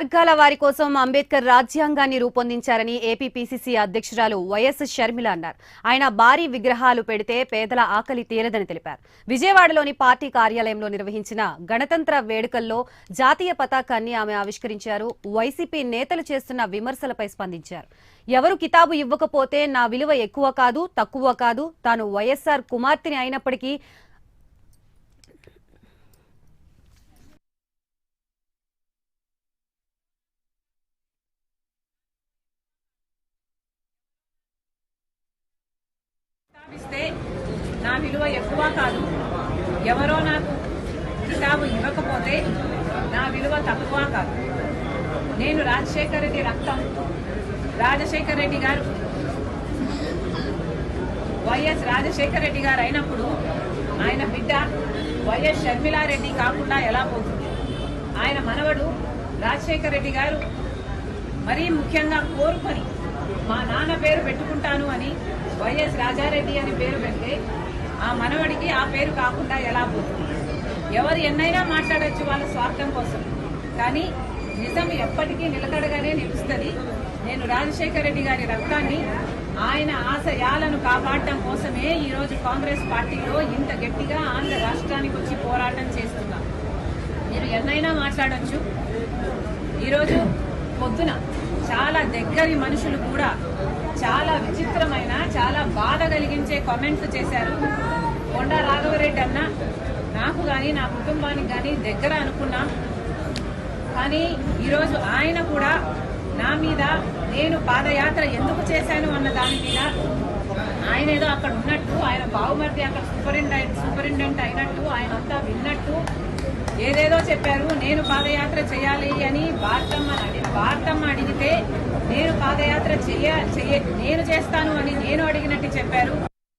వర్గాల వారి కోసం అంబేద్కర్ రాజ్యాంగాన్ని రూపొందించారని ఏపీ పీసీసీ అధ్యక్షురాలు వైఎస్ షర్మిల అన్నారు. ఆయన భారీ విగ్రహాలు పెడితే పేదల ఆకలి తీరదని తెలిపారు. విజయవాడలోని పార్టీ కార్యాలయంలో నిర్వహించిన గణతంత్ర వేడుకల్లో జాతీయ పతాకాన్ని ఆమె ఆవిష్కరించారు. వైసీపీ నేతలు చేస్తున్న విమర్శలపై స్పందించారు. ఎవరు కితాబు ఇవ్వకపోతే నా విలువ ఎక్కువ కాదు తక్కువ కాదు. తాను వైఎస్ఆర్ కుమార్తెని అయినప్పటికీ నా విలువ ఎక్కువ కాదు. ఎవరో నాకు కితాబు ఇవ్వకపోతే నా విలువ తక్కువ కాదు. నేను రాజశేఖర రెడ్డి రక్తం. రాజశేఖర రెడ్డి గారు. వైఎస్ రాజశేఖర రెడ్డి గారు అయినప్పుడు ఆయన బిడ్డ వైఎస్ షర్మిలారెడ్డి కాకుండా ఎలా పోతుంది? ఆయన మనవడు రాజశేఖర రెడ్డి గారు మరీ ముఖ్యంగా కోరుకొని మా నాన్న పేరు పెట్టుకుంటాను అని వైఎస్ రాజారెడ్డి అని పేరు పెడితే ఆ మనవడికి ఆ పేరు కాకుండా ఎలా పోతుంది? ఎవరు ఎన్నైనా మాట్లాడచ్చు వాళ్ళ స్వార్థం కోసం. కానీ నిజం ఎప్పటికీ నిలకడగానే నిలుస్తుంది. నేను రాజశేఖర రెడ్డి గారి రక్తాన్ని ఆయన ఆశయాలను కాపాడటం కోసమే ఈరోజు కాంగ్రెస్ పార్టీలో ఇంత గట్టిగా ఆంధ్ర రాష్ట్రానికి వచ్చి పోరాటం చేస్తున్నా. మీరు ఎన్నైనా మాట్లాడచ్చు. ఈరోజు పొద్దున చాలా దగ్గరి మనుషులు కూడా చాలా విచిత్రమైన కలిగించే కామెంట్స్ చేశారు. కొండా రాఘవరెడ్డి అన్న నాకు కానీ నా కుటుంబానికి కానీ దగ్గర అనుకున్నా. కానీ ఈరోజు ఆయన కూడా నా మీద నేను పాదయాత్ర ఎందుకు చేశాను అన్న దాని మీద ఆయన ఏదో అక్కడ ఉన్నట్టు ఆయన బావుమర్ది అక్కడ సూపరింటెండెంట్ సూపరింటెండెంట్ అయినట్టు ఆయన అంతా విన్నట్టు ఏదేదో చెప్పారు. నేను పాదయాత్ర చేయాలి అని భారతమ్మ అడిగి భారతమ్మ అడిగితే నేను పాదయాత్ర చెయ్య చెయ్య నేను చేస్తాను అని నేను అడిగినట్టు చెప్పారు.